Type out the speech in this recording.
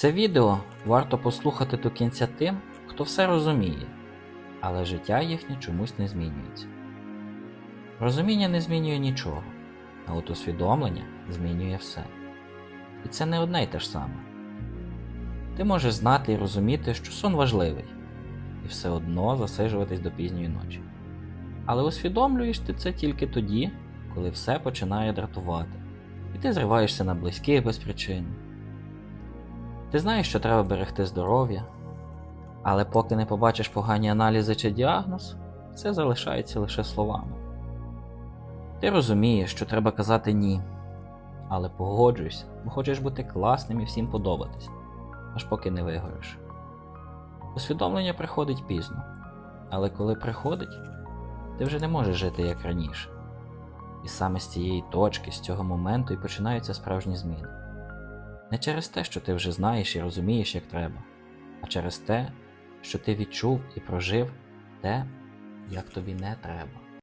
Це відео варто послухати до кінця тим, хто все розуміє, але життя їхнє чомусь не змінюється. Розуміння не змінює нічого, а от усвідомлення змінює все. І це не одне й те ж саме. Ти можеш знати і розуміти, що сон важливий, і все одно засиджуватись до пізньої ночі. Але усвідомлюєш ти це тільки тоді, коли все починає дратувати, і ти зриваєшся на близьких без причини. Ти знаєш, що треба берегти здоров'я, але поки не побачиш погані аналізи чи діагноз, це залишається лише словами. Ти розумієш, що треба казати ні, але погоджуйся, бо хочеш бути класним і всім подобатись, аж поки не вигориш. Усвідомлення приходить пізно, але коли приходить, ти вже не можеш жити як раніше. І саме з цієї точки, з цього моменту і починаються справжні зміни. Не через те, що ти вже знаєш і розумієш, як треба, а через те, що ти відчув і прожив те, як тобі не треба.